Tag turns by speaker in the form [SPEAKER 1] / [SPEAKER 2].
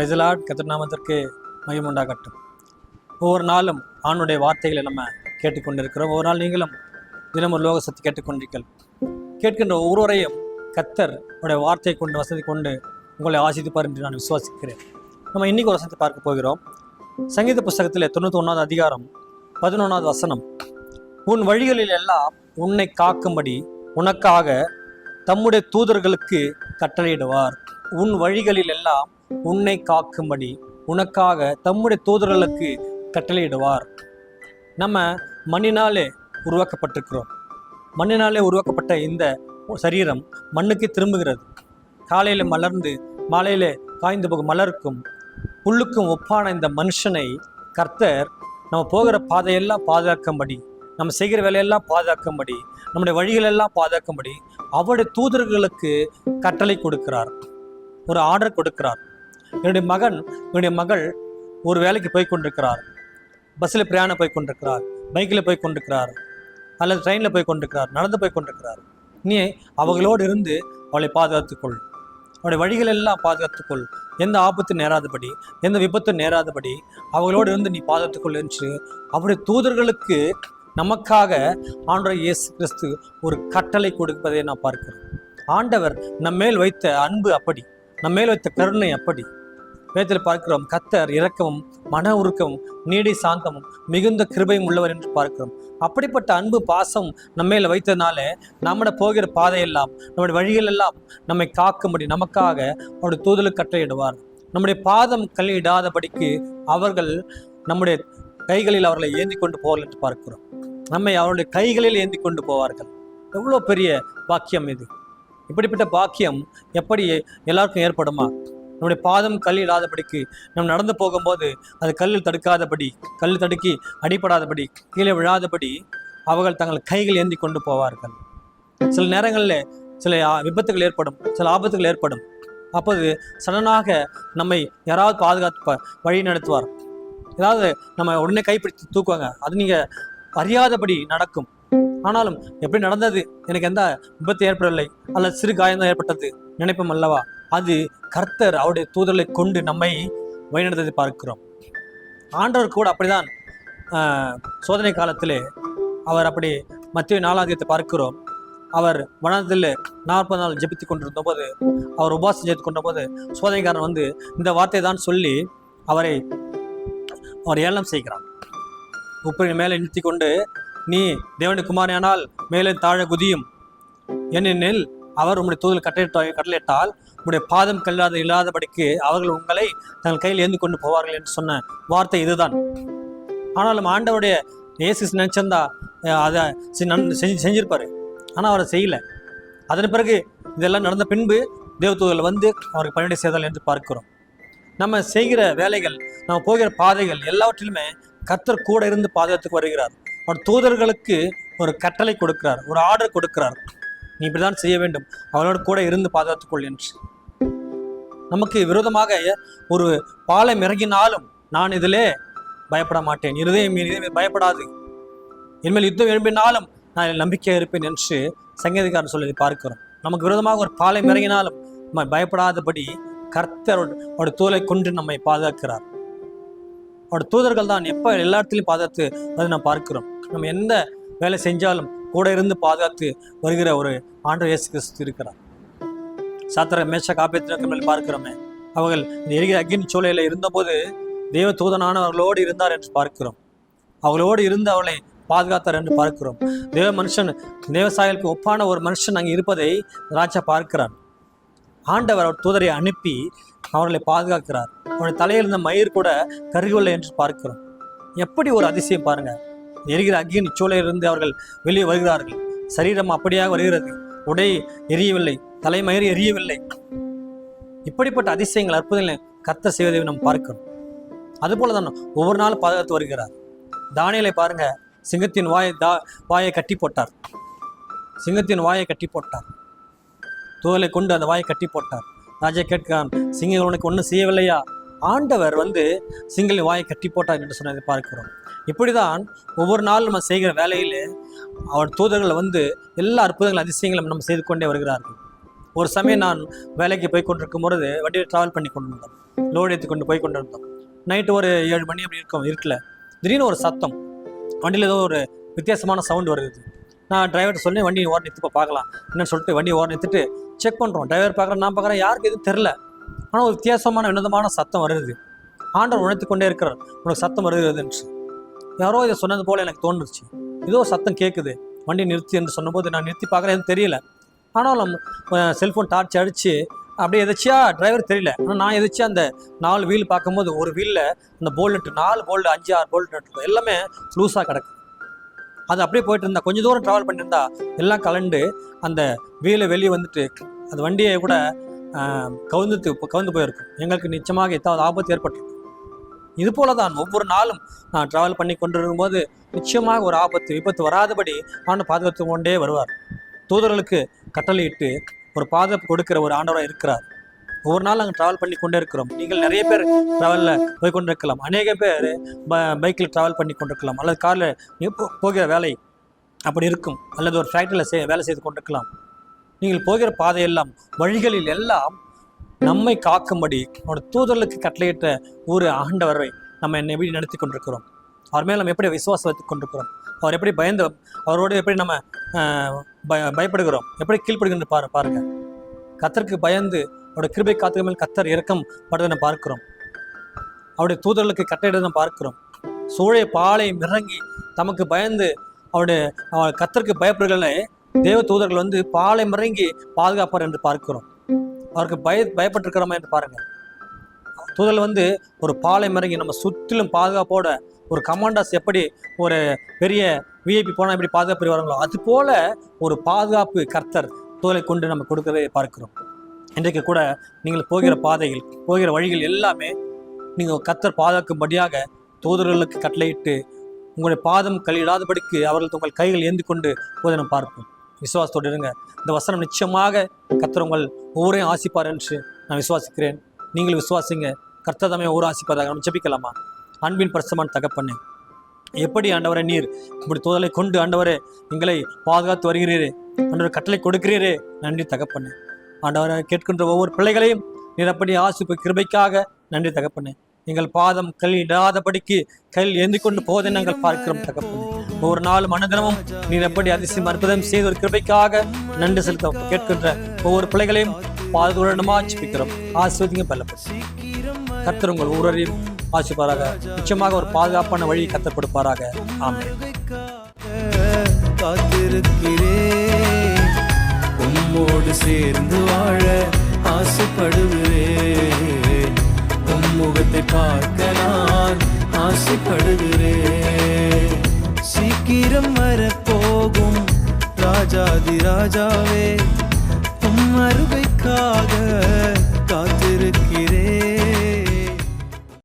[SPEAKER 1] பிரஜலாட் கத்திரநாமத்திற்கு மகிமுண்டாகட்டும் ஒவ்வொரு நாளும் ஆணுடைய வார்த்தைகளை நம்ம கேட்டுக்கொண்டிருக்கிறோம். ஒவ்வொரு நாள் நீங்களும் தினம் ஒரு லோக சத்து கேட்டுக்கொண்டீர்கள் கேட்கின்ற ஒவ்வொருவரையும் கத்தர் உடைய வார்த்தையை கொண்டு வசதி கொண்டு உங்களை ஆசிரிப்பார் என்று நான் விசுவாசிக்கிறேன். நம்ம இன்னைக்கு ஒரு வசனத்தை பார்க்க போகிறோம். சங்கீத புஸ்தகத்தில் தொண்ணூற்றி ஒன்றாவது அதிகாரம் பதினொன்றாவது வசனம். உன் வழிகளில் எல்லாம் உன்னை காக்கும்படி உனக்காக தம்முடைய தூதர்களுக்கு கட்டளையிடுவார். உன் வழிகளில் எல்லாம் உன்னை காக்கும்படி உனக்காக தம்முடைய தூதர்களுக்கு கட்டளையிடுவார். நம்ம மண்ணினாலே உருவாக்கப்பட்டிருக்கிறோம். மண்ணினாலே உருவாக்கப்பட்ட இந்த சரீரம் மண்ணுக்கு திரும்புகிறது. காலையில் மலர்ந்து மாலையில் காய்ந்து போகும் மலருக்கும் புல்லுக்கும் ஒப்பான இந்த மனுஷனை கர்த்தர் நம்ம போகிற பாதையெல்லாம் பாதுகாக்கும்படி நம்ம செய்கிற வேலையெல்லாம் பாதுகாக்கும்படி நம்முடைய வழிகளெல்லாம் பாதுகாக்கும்படி அவருடைய தூதர்களுக்கு கட்டளை கொடுக்கிறார். ஒரு ஆர்டர் கொடுக்கிறார். என்னுடைய மகன் என்னுடைய மகள் ஒரு வேலைக்கு போய் கொண்டிருக்கிறார் பஸ்ஸில் பிரயாணம் போய் கொண்டிருக்கிறார் பைக்கில் போய் கொண்டிருக்கிறார் அல்லது ட்ரெயினில் போய் கொண்டிருக்கிறார் நடந்து போய் கொண்டிருக்கிறார் நீ அவங்களோடு இருந்து அவளை பாதுகாத்துக்கொள். அவளுடைய வழிகள் எல்லாம் பாதுகாத்துக்கொள். எந்த ஆபத்து நேராதபடி எந்த விபத்தும் நேராதபடி அவங்களோடு இருந்து நீ பாதுகாத்துக்கொள் என்று அவருடைய தூதர்களுக்கு நமக்காக ஆண்டவர் இயேசு கிறிஸ்து ஒரு கட்டளை கொடுப்பதை நான் பார்க்கிறேன் ஆண்டவர் நம்மேல் வைத்த அன்பு அப்படி நம்மேல் வைத்த கருணை அப்படி. வேதத்தில் பார்க்கிறோம் கத்தர் இரக்கமும் மன உருக்கமும் நீடி சாந்தமும் மிகுந்த கிருபையும் உள்ளவர் என்று பார்க்கிறோம். அப்படிப்பட்ட அன்பு பாசம் நம்மையில் வைத்ததுனால நம்மட போகிற பாதையெல்லாம் நம்முடைய வழிகள் எல்லாம் நம்மை காக்கும்படி நமக்காக அவருடைய தூதலுக்கு கட்டளையிடுவார். நம்முடைய பாதம் கல்லிடாதபடிக்கு அவர்கள் நம்முடைய கைகளில் அவர்களை ஏந்தி கொண்டு போவார்கள் என்று பார்க்கிறோம். நம்மை அவருடைய கைகளில் ஏந்தி கொண்டு போவார்கள். எவ்வளோ பெரிய பாக்கியம் இது. இப்படிப்பட்ட பாக்கியம் எப்படி எல்லாருக்கும் ஏற்படுமா? நம்முடைய பாதம் கல் இல்லாதபடிக்கு நம்ம நடந்து போகும்போது அது கல்லில் தடுக்காதபடி கல் தடுக்கி அடிபடாதபடி கீழே விழாதபடி அவர்கள் தங்கள் கைகள் ஏந்தி கொண்டு போவார்கள். சில நேரங்களில் சில விபத்துகள் ஏற்படும் சில ஆபத்துகள் ஏற்படும். அப்போது சடனாக நம்மை யாராவது பாதுகாத்து வழி நடத்துவார். ஏதாவது நம்ம உடனே கைப்பிடித்து தூக்குவாங்க. அது நீங்கள் அறியாதபடி நடக்கும். ஆனாலும் எப்படி நடந்தது? எனக்கு எந்த விபத்து ஏற்படவில்லை. அல்லது சிறு காயம்தான் ஏற்பட்டது. நினைப்போம் அல்லவா? அது கர்த்தர் அவருடைய தூதர்களை கொண்டு நம்மை வழிநடத்ததை பார்க்கிறோம். ஆண்டவர் கூட அப்படிதான் ஆஹ், சோதனை காலத்திலே அவர் அப்படி மத்திய நாலாந்தியத்தை பார்க்கிறோம். அவர் வனத்தில் நாற்பது நாள் ஜெபித்து கொண்டிருந்த போது அவர் உபாசம் செய்து கொண்ட போது சோதனைக்காரன் வந்து இந்த வார்த்தை தான் சொல்லி அவரை அவர் ஏளனம் செய்கிறான் உப்பின் மேலே நிறுத்தி கொண்டு நீ தேவனுடைய குமாரியானால் மேலே தாழ குதியும். ஏனெனில் அவர் உம்முடைய தூதல் கட்டளை கட்டளையிட்டால் உடைய பாதம் கல்லாத இல்லாதபடிக்கு அவர்கள் உங்களை தங்கள் கையில் ஏந்து கொண்டு போவார்கள் என்று சொன்ன வார்த்தை இதுதான். ஆனாலும் ஆண்டவருடைய இயேசு நினைச்சிருந்தா அதை செ- நன்- செஞ்சு செஞ்சிருப்பாரு. ஆனால் அவரை செய்யலை. அதன் பிறகு இதெல்லாம் நடந்த பின்பு தேவதூதர்கள் வந்து அவருக்கு பணிவிடை செய்தால் என்று பார்க்கிறோம். நம்ம செய்கிற வேலைகள் நம்ம போகிற பாதைகள் எல்லாவற்றிலுமே கர்த்தர் கூட இருந்து பாதுகாத்துக்கு வருகிறார். அவர் தூதர்களுக்கு ஒரு கட்டளை கொடுக்கிறார் ஒரு ஆர்டர் கொடுக்கிறார். நீ இப்படிதான் செய்ய வேண்டும். அவளோடு கூட இருந்து பாதுகாத்துக்கொள் என்று. நமக்கு விரோதமாக ஒரு பாலம் இறங்கினாலும் நான் இதிலே பயப்பட மாட்டேன். இருதயம் இதயம் பயப்படாது. இனிமேல் யுத்தம் எழும்பினாலும் நான் இதில் நம்பிக்கையாக இருப்பேன் என்று சங்கீதக்காரன் சொல்லி பார்க்கிறோம். நமக்கு விரோதமாக ஒரு பாலம் இறங்கினாலும் நம்ம பயப்படாதபடி கர்த்தர் அவருடைய தூளை கொண்டு நம்மை பாதுகாக்கிறார். அவருடைய தூதர்கள் தான் எப்போ எல்லா இடத்துலையும் பாதுகாத்து அதை நாம் பார்க்கிறோம். நம்ம எந்த வேலை செஞ்சாலும் கூட இருந்து பாதுகாத்து வருகிற ஒரு ஆண்டு இயேசு கிறிஸ்து இருக்கிறார். சாத்திர மேஷ காப்பியத்திற்கு பார்க்கிறோமே. அவர்கள் இந்த எரிகிற அக்னி சூழலில் இருந்தபோது தெய்வ தூதனானவர்களோடு இருந்தார் என்று பார்க்கிறோம். அவர்களோடு இருந்து அவளை பாதுகாத்தார் என்று பார்க்கிறோம். தேவ மனுஷன் தேவசாயலுக்கு ஒப்பான ஒரு மனுஷன் அங்கே இருப்பதை ராஜா பார்க்கிறான். ஆண்டவர் அவர் தூதரை அனுப்பி அவர்களை பாதுகாக்கிறார். அவருடைய தலையில் இருந்த மயிர் கூட கருகவில்லை என்று பார்க்கிறோம். எப்படி ஒரு அதிசயம் பாருங்கள் எரிகிற அக்கியின் சூளையிலிருந்து அவர்கள் வெளியே வருகிறார்கள். சரீரம் அப்படியாக வருகிறது. உடை எரியவில்லை. தலைமயிறு எரியவில்லை. இப்படிப்பட்ட அதிசயங்கள் அற்புதங்களை கத்த செய்வதை நாம் பார்க்கிறோம். அதுபோல தான் ஒவ்வொரு நாளும் பாதுகாத்து வருகிறார். தானியலை பாருங்க. சிங்கத்தின் வாயை தா வாயை கட்டி போட்டார். சிங்கத்தின் வாயை கட்டி போட்டார். தோலை கொண்டு அந்த வாயை கட்டி போட்டார். ராஜா கேட்கிறான் சிங்கம் உனக்கு ஒன்றும் செய்யவில்லையா? ஆண்டவர் வந்து சிங்களின் வாயை கட்டி போட்டார் என்று சொன்னதை பார்க்கிறோம். இப்படி தான் ஒவ்வொரு நாளும் நம்ம செய்கிற வேலையில் அவர் தூதர்கள் வந்து எல்லா அற்புதங்கள் அதிசயங்களும் நம்ம செய்து கொண்டே வருகிறார்கள். ஒரு சமயம் நான் வேலைக்கு போய் கொண்டிருக்கும் பொழுது வண்டியை ட்ராவல் பண்ணி கொண்டு வந்தோம் லோடு ஏற்றி கொண்டு போய் கொண்டு வந்தோம் நைட்டு ஒரு ஏழு மணி அப்படி இருக்கும் இருக்கல திடீர்னு ஒரு சத்தம். வண்டியில் ஏதோ ஒரு வித்தியாசமான சவுண்ட் வருது. நான் டிரைவர்கிட்ட சொல்லி வண்டி ஓர நிறுத்து பார்க்கலாம். என்னன்னு சொல்லிட்டு வண்டி ஓர நிறுத்துட்டு செக் பண்ணுறோம் டிரைவர் பார்க்குறேன் நான் பார்க்குறேன் யாருக்கு எதுவும் தெரில ஆனால் ஒரு வித்தியாசமான வினோதமான சத்தம் வருது. ஆண்டவர் உணர்த்து கொண்டே இருக்கிறார். உனக்கு சத்தம் வருகிறதுன்னு யாரோ இதை சொன்னது போல் எனக்கு தோணுச்சு ஏதோ சத்தம் கேட்குது வண்டி நிறுத்தி என்று சொன்னபோது நான் நிறுத்தி பார்க்குறேன் தெரியல. ஆனாலும் செல்ஃபோன் டார்ச் அடித்து அப்படியே எதாச்சியா டிரைவர் தெரியல. ஆனால் நான் எதாச்சியா அந்த நாலு வீல் பார்க்கும்போது ஒரு வீலில் அந்த போல்ட்டு நாலு போல்டு அஞ்சு ஆறு போல்ட் இருக்கும் எல்லாமே லூஸாக கிடக்கு. அது அப்படியே போயிட்டு இருந்தா கொஞ்சம் தூரம் ட்ராவல் பண்ணியிருந்தா எல்லாம் கலண்டு அந்த வீலை வெளியே வந்துட்டு அந்த வண்டியை கூட கவுந்துட்டு கவுந்து போயிருக்கும். எங்களுக்கு நிச்சயமாக எத்தாவது ஆபத்து ஏற்பட்டிருக்கும். இது போல தான் ஒவ்வொரு நாளும் நான் ட்ராவல் பண்ணி கொண்டிருக்கும் போது நிச்சயமாக ஒரு ஆபத்து விபத்து வராதபடி ஆண்டு பாதுகாத்து கொண்டே வருவார். தூதர்களுக்கு கட்டளையிட்டு ஒரு பாதுகாப்பு கொடுக்கிற ஒரு ஆண்டவராக இருக்கிறார். ஒவ்வொரு நாள் நாங்கள் ட்ராவல் பண்ணி கொண்டே இருக்கிறோம் நீங்கள் நிறைய பேர் ட்ராவலில் போய் கொண்டிருக்கலாம் அநேக பேர் ப பைக்கில் ட்ராவல் பண்ணி கொண்டிருக்கலாம். அல்லது காரில் போகிற வேலை அப்படி இருக்கும். அல்லது ஒரு ஃபேக்ட்ரியில் செய் வேலை செய்து கொண்டிருக்கலாம். நீங்கள் போகிற பாதையெல்லாம் வழிகளில் எல்லாம் நம்மை காக்கும்படி அவருடைய தூதர்களுக்கு கட்டளையிட்ட ஒரு ஆண்டவரை நம்ம என்னை எப்படி நடத்தி கொண்டிருக்கிறோம்? அவர் மேலே நம்ம எப்படி விசுவாசம் வைத்துக் கொண்டிருக்கிறோம்? அவர் எப்படி பயந்து அவரோடு எப்படி நம்ம பய பயப்படுகிறோம்? எப்படி கீழ்ப்படுகின்ற பாரு பாருங்க. கத்தருக்கு பயந்து அவருடைய கிருபை காத்துக்கு மேல் கத்தர் இறக்கம் படுவதை பார்க்கிறோம். அவருடைய தூதர்களுக்கு கட்டளையிட நம்ம பார்க்கிறோம். சூழை பாலை இறங்கி தமக்கு பயந்து அவருடைய அவர் கத்தருக்கு பயப்படுகளை தேவ தூதர்கள் வந்து பாலை மிறங்கி பாதுகாப்பார் என்று பார்க்கிறோம். அவருக்கு பய பயப்பட்டிருக்கிறோமா என்று பாருங்கள் தூதல் வந்து ஒரு பாலை மறங்கி நம்ம சுற்றிலும் பாதுகாப்போட ஒரு கமாண்டாஸ் எப்படி ஒரு பெரிய விஐபி போனால் எப்படி பாதுகாப்பு வருவாங்களோ அது போல ஒரு பாதுகாப்பு கர்த்தர் தூதலை கொண்டு நம்ம கொடுக்கவே பார்க்கிறோம். இன்றைக்கு கூட நீங்கள் போகிற பாதைகள் போகிற வழிகள் எல்லாமே நீங்கள் கர்த்தர் பாதுகாக்கும்படியாக தூதர்களுக்கு கட்டளையிட்டு உங்களுடைய பாதம் கழியிடாதபடிக்கு அவர்கள் உங்கள் கைகள் ஏந்தி கொண்டு போதை நம்ம பார்ப்போம். விசுவாசத்தோடு இருங்க. இந்த வசனம் நிச்சயமாக கர்த்தர் உங்கள் ஒவ்வொரையும் ஆசிப்பார் என்று நான் விசுவாசிக்கிறேன். நீங்கள் விசுவாசிங்க. கர்த்தர் தாமே ஒவ்வொரு ஆசிப்பதாக நம்ம ஜபிக்கலாமா? அன்பின் பிரசமான தகப்பண்ணு எப்படி ஆண்டவரே நீர் இப்படி தோதலை கொண்டு ஆண்டவரே எங்களை பாதுகாத்து வருகிறீரே? ஆண்டவர் கட்டளை கொடுக்கிறீரே? நன்றி தகப்பண்ணு ஆண்டவரை கேட்கின்ற ஒவ்வொரு பிள்ளைகளையும் நீர் அப்படி ஆசிப்பு கிருபைக்காக நன்றி தகப்பண்ணு எங்கள் பாதம் கல் இடாதபடிக்கு கையில் ஏந்தி கொண்டு போவதை நாங்கள் பார்க்கிறோம் தகப்பண்ணு ஒவ்வொரு நாளும் அனுதினமும் நீர் எப்படி அதிசயம் அற்புதம் செய்த ஒரு கிருபைக்காக நன்றி செலுத்த கேட்கின்ற ஒவ்வொரு பிள்ளைகளையும் பாதுகாரணமா ஜெபிக்கிறோம். ஆசிர்வதிங்க பலப்படும் கத்தர் உங்கள் ஊரரையும் ஆசிப்பாராக. நிச்சயமாக ஒரு பாதுகாப்பான வழி கத்தர் கொடுப்பாராக. ஆமென்.
[SPEAKER 2] உம்மோடு சேர்ந்து வாழ ஆசைப்படுகிறேன். உம் முகத்தை பார்க்க நான் ஆசைப்படுகிறேன். ராஜாதி ராஜாவே உம் அருமைக்காக